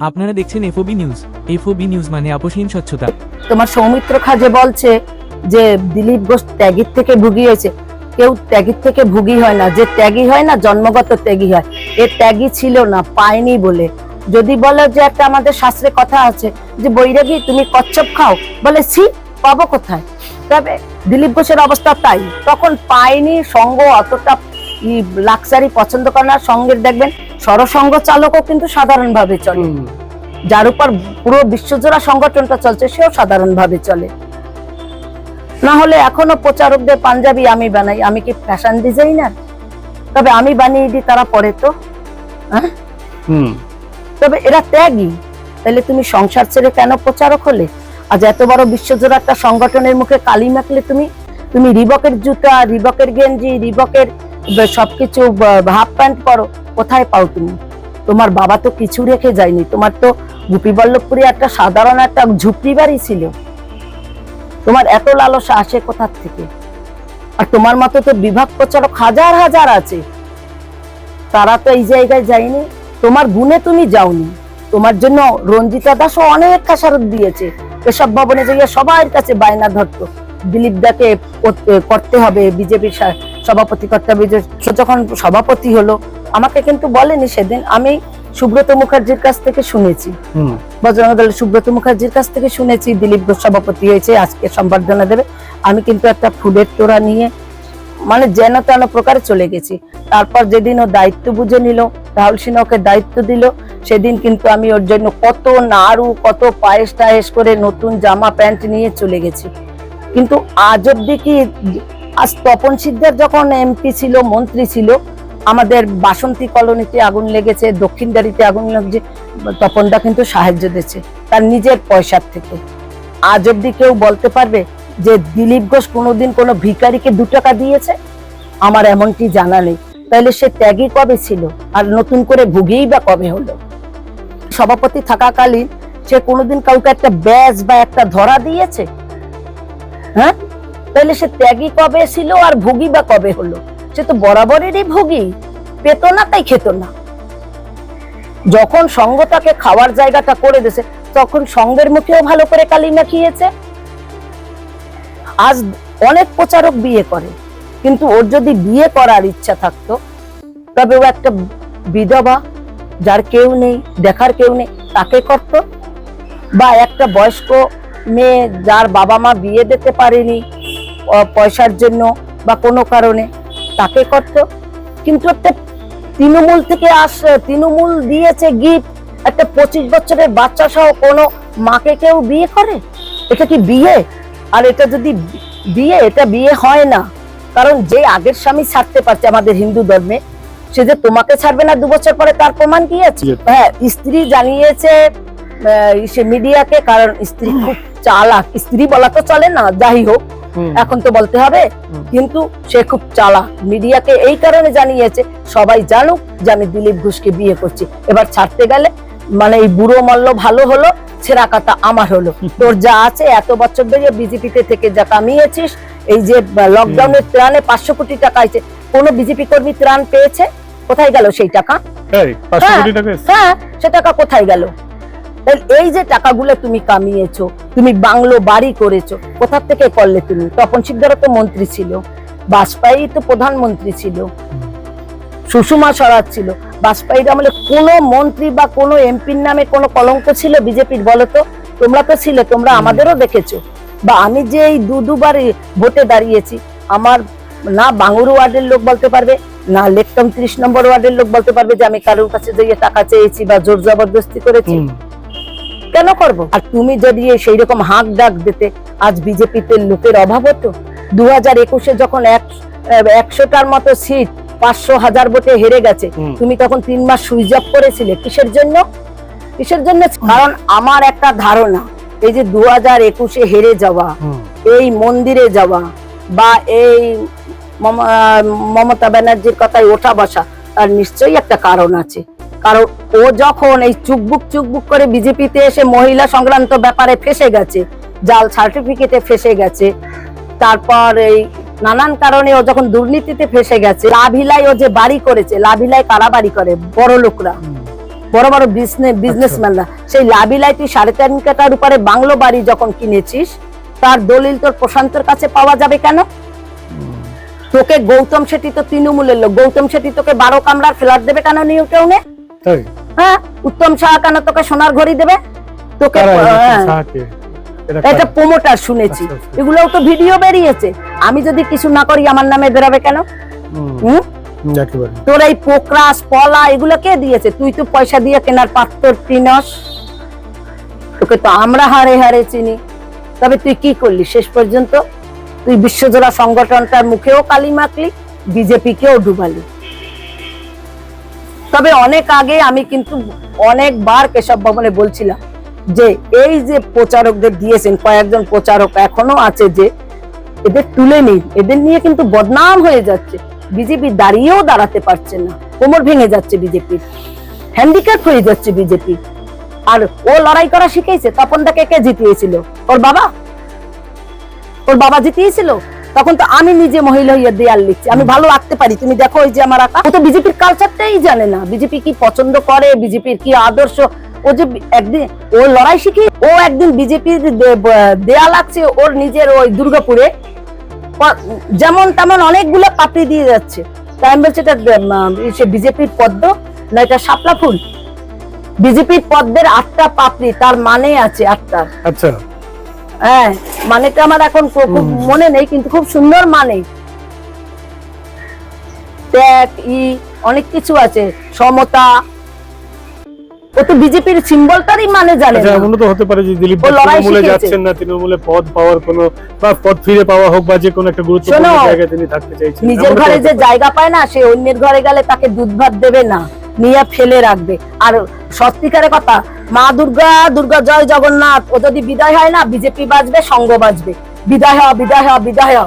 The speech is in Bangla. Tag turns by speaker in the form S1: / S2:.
S1: আপনারা দেখছেন এফওবি নিউজ। এফওবি নিউজ মানে আপোষহীন স্বচ্ছতা।
S2: তোমার সৌমিত্র খাজে বলছে যে দিলীপ ঘোষ ত্যাগীর থেকে ভুগি হয়েছে, কেউ ত্যাগীর থেকে ভুগি হয় না। যে ত্যাগী হয় না, জন্মগত ত্যাগী হয়। এ ত্যাগী ছিল না, পায়নি বলে। যদি বলো যে একটা আমাদের শাস্ত্রে কথা আছে যে, বৈরাগী, তুমি কচ্ছপ খাও? বলে, ছি, পাবো কোথায়? তবে দিলীপ ঘোষের অবস্থা তাই। তখন পায়নি সঙ্গ অতটা লাক্সারি পছন্দ করে না সঙ্গের দেখবেন সরসঙ্গ চালকও কিন্তু সাধারণভাবে চলে। যার উপর পুরো বিশ্বজোড়া সংগঠনটা চলছে সেও সাধারণভাবে চলে। না হলে এখনও প্রচারকদের পাঞ্জাবি আমি বানাই আমি কি ফ্যাশন ডিজাইনার তবে আমি বানিয়ে দিই তারা পরে তো। হ্যাঁ?
S3: হুম।
S2: তবে এরা ত্যাগী। তাহলে তুমি সংসার ছেড়ে কেন প্রচারক হলে? আজ এত বড় বিশ্বজোড়া একটা সংগঠনের মুখে কালি মাখলে তুমি? তুমি রিবকের জুতা রিবকের গেঞ্জি রিবকের সবকিছু হাফ প্যান্ট পরো, কোথায় পাও তুমি? তোমার বাবা তো কিছু রেখে যায়নি, তোমার তো গোপীবল্লভপুরে একটা সাধারণ একটা ঝুপড়ি বাড়ি ছিল। তোমার এত লালসা আসে কোথার থেকে? আর তোমার মতো তো বিভাগ প্রচারক হাজার হাজার আছে। তারা তো এই জায়গায় যায়নি, তোমার গুণে তুমি যাওনি। তোমার জন্য রঞ্জিতা দাসও অনেক খাসারত দিয়েছে। এসব ভবনে যাইয়া সবার কাছে বায়না ধরতো। দিলীপ দাকে করতে- করতে হবে, বিজেপির সভাপতি করতে হবে যে সে যখন সভাপতি হলো আমাকে কিন্তু বলেনি সেদিন আমি সুব্রত মুখার্জির কাছ থেকে শুনেছি। বজরঙ্গ দলের সুব্রত মুখার্জির কাছ থেকে শুনেছি দিলীপ ঘোষ সভাপতি হয়েছে আজকে সম্বর্ধনা দেবে। আমি কিন্তু একটা ফুলের তোড়া নিয়ে মানে যেন তেন প্রকারে চলে গেছি। তারপর যেদিন ও দায়িত্ব বুঝে নিল রাহুল সিনহা ওকে দায়িত্ব দিল সেদিন কিন্তু আমি ওর জন্য কত নাড়ু কত পায়েস টায়েস করে নতুন জামা প্যান্ট নিয়ে চলে গেছি। কিন্তু আজ অব্দি কি আজ তপন সিদ্ধার যখন এমপি ছিল, মন্ত্রী ছিল, আমাদের বাসন্তী কলোনিতে আগুন লেগেছে দক্ষিণদারিতে আগুন লেগেছে, তপনদা কিন্তু সাহায্য দিচ্ছে, তার নিজের পয়সার থেকে। আজ অব্দি কেউ বলতে পারবে যে দিলীপ ঘোষ কোনোদিন কোনো ভিকারিকে দু টাকা দিয়েছে? আমার এমনটি জানা নেই। তাহলে সে ত্যাগই কবে ছিল? আর নতুন করে ভুগেই বা কবে হলো? সভাপতি থাকাকালীন সে কোনোদিন কাউকে একটা ব্যাজ বা একটা ধরা দিয়েছে? হ্যাঁ? তাহলে সে ত্যাগী কবে ছিল আর ভুগি বা কবে হলো? সে তো বরাবরেরই ভুগি, পেত না তাই খেত না। যখন সঙ্গ তাকে খাওয়ার জায়গাটা করে দিয়েছে, তখন সঙ্গের মুখেও ভালো করে কালি মাখিয়েছে। আজ অনেক প্রচারক বিয়ে করে, কিন্তু ওর যদি বিয়ে করার ইচ্ছা থাকতো তবে ও একটা বিধবা যার কেউ নেই, দেখার কেউ নেই, তাকে করত। বা একটা বয়স্ক মেয়ে যার বাবা মা বিয়ে দিতে পারেনি পয়সার জন্য বা কোনো কারণে তাকে করত। কিন্তু একটা তৃণমূল থেকে আস তৃণমূল দিয়েছে গিফট একটা পঁচিশ বছরের বাচ্চা সহ কোনো মাকে কেউ বিয়ে করে? এটা কি বিয়ে? আর এটা যদি বিয়ে এটা বিয়ে হয় না কারণ যে আগের স্বামী ছাড়তে পারছে আমাদের হিন্দু ধর্মে সে যে তোমাকে ছাড়বে না দু বছর পরে তার প্রমাণ কি আছে? হ্যাঁ স্ত্রী জানিয়েছে সে মিডিয়াকে কারণ স্ত্রী খুব চালাক। স্ত্রী বলা তো চলে না যাই হোক। এখন তো বলতে হবে কিন্তু সে খুব চালাক। মিডিয়াকে এই কারণে জানিয়েছে সবাই জানুক যে আমি দিলীপ ঘোষকে বিয়ে করছি। এবার ছাড়তে গেলে মানে এই বুড়ো মল্ল ভালো হলো ছেঁড়া কাটা আমার হলো। তোর যা আছে এত বছর ধরে বিজেপিতে থেকে যা কামিয়েছিস এই যে লকডাউনের ত্রাণে পাঁচশো কোটি টাকা আছে কোন বিজেপি কর্মী ত্রাণ পেয়েছে? কোথায় গেল সেই টাকা? হ্যাঁ। হ্যাঁ সে টাকা কোথায় গেল? এই যে টাকাগুলো তুমি কামিয়েছো তুমি বাংলো বাড়ি করেছ কোথা থেকে করলে তুমি? তপন সিকদারও তো মন্ত্রী ছিল বাজপেয়ী তো প্রধানমন্ত্রী ছিল সুষমা স্বরাজ ছিল। বাজপেয়ীর আমলে কোন মন্ত্রী বা কোন এমপির নামে কোনো কলঙ্ক ছিল বিজেপির বলো তো? তোমরা তো ছিলে তোমরা আমাদেরও দেখেছ। বা আমি যে এই দু দুবার ভোটে দাঁড়িয়েছি আমার না বাঙুর ওয়ার্ডের লোক বলতে পারবে না লেকটম ত্রিশ নম্বর ওয়ার্ডের লোক বলতে পারবে যে আমি কারোর কাছে যেয়ে টাকা চেয়েছি বা জোর জবরদস্তি করেছি। কেন করব? আর তুমি যদি সেই রকম হাঁক ডাক দিতে আজ বিজেপিতে লোকের অভাব হতো? দু হাজার একুশে যখন এক একশোটার মতো সিট পাঁচশো হাজার ভোটে হেরে গেছে তুমি তখন তিন মাস সুইচ অফ করেছিলে। কিসের জন্য? কিসের জন্য? কারণ আমার একটা ধারণা এই যে দু হাজার একুশে হেরে যাওয়া এই মন্দিরে যাওয়া বা এই মমতা ব্যানার্জির কথায় ওঠা বসা তার নিশ্চয়ই একটা কারণ আছে। কারণ ও যখন এই চুকবুক চুকবুক করে বিজেপিতে এসে মহিলা সংক্রান্ত ব্যাপারে ফেসে গেছে, জাল সার্টিফিকেটে ফেসে গেছে, তারপর এই নানান কারণে ও যখন দুর্নীতিতে ফেসে গেছে, লাভিলায় ও যে বাড়ি করেছে, লাভিলায় কারা বাড়ি করে? বড় লোকরা। বড় বড় বিজনেস বিজনেসম্যানরা সেই লাবিলাই তুই সাড়ে তিন কাটার উপরে বাংলো বাড়ি যখন কিনেছিস, তার দলিল তোর প্রশান্তর কাছে পাওয়া যাবে কেন? তোকে গৌতম শেঠি তো তৃণমূলের লোক। গৌতম শেঠি তোকে বারো কামরার ফ্ল্যাট দেবে কেন নিউ কেউ টাউনে?
S3: তাই
S2: হ্যাঁ উত্তম সাহা কেন তোকে সোনার ঘড়ি দেবে? তোকে হ্যাঁ, এটা? প্রমোটার শুনেছি।
S3: আচ্ছা, আচ্ছা।
S2: এগুলোও তো ভিডিও বেরিয়েছে। আমি যদি কিছু না করি আমার নামে বেরোবে কেন?
S3: হুম,
S2: তোর এই পোকরাস পলা এগুলো কে দিয়েছে? তুই তো পয়সা দিয়ে কেনার পাত্র তিনস তোকে তো আমরা হারে হারে চিনি। তবে তুই কি করলি? শেষ পর্যন্ত তুই বিশ্বজোড়া সংগঠনটার মুখেও কালি মাখলি বিজেপি কেও ডুবালি। তবে অনেক আগে আমি কিন্তু অনেকবার কেশব ভবনে বলছিলাম যে এই যে প্রচারকদের দিয়েছেন, কয়েকজন প্রচারক এখনও আছে যে এদের তুলে নিন, এদের নিয়ে কিন্তু বদনাম হয়ে যাচ্ছে। বিজেপি দাঁড়িয়েও দাঁড়াতে পারছে না, কোমর ভেঙে যাচ্ছে বিজেপির হ্যান্ডিক্যাপ হয়ে যাচ্ছে বিজেপি। আর ও লড়াই করা শিখেছে, তপন তাকে কে জিতিয়েছিল? ওর বাবা? ওর বাবা জিতিয়েছিল? তখন তো আমি নিজে মহিলা হইয়া দেয়াল লিখছি। আমি ভালো আঁকতে পারি। তুমি দেখো ওই যে আমার আঁকা। ও তো বিজেপির কালচারটাই জানে না। বিজেপি কি পছন্দ করে? বিজেপির কি আদর্শ? ও যে একদিন ও লড়াই শিখি ও একদিন বিজেপির দেয়াল আঁকছে ওর নিজের ওই দুর্গাপুরে। যেমন তেমন অনেকগুলো পাপড়ি দিয়ে যাচ্ছে। তাই আমি বলছি এটা সে বিজেপির পদ্ম না এটা শাপলা ফুল? বিজেপির পদ্মের আটটা পাপড়ি, তার মানে আছে আটটা।
S3: আচ্ছা।
S2: হ্যাঁ মানেটা আমার এখন খুব মনে নেই কিন্তু খুব সুন্দর মানে। ত্যাগ ই অনেক কিছু আছে। সমতা। ও তো বিজেপির সিম্বলটারই মানে জানে
S3: আচ্ছা
S2: না।
S3: তো হতে পারে যে দিলীপ তৃণমূলে যাচ্ছেন না তৃণমূলে পদ পাওয়ার কোনো বা পদ ফিরে পাওয়া হোক বা যে কোনো একটা গুরুত্বপূর্ণ জায়গায় তিনি থাকতে চাইছেন।
S2: নিজের ঘরে যে জায়গা পায় না সে অন্যের ঘরে গেলে তাকে দুধ ভাত দেবে না নিয়ে ফেলে রাখবে। আর সত্যিকারের কথা মা দুর্গা দুর্গা জয় জগন্নাথ। ও যদি বিদায় হয় না, বিজেপি বাজবে সঙ্গ বাজবে। বিদায় হ বিদায় হ বিদায় হ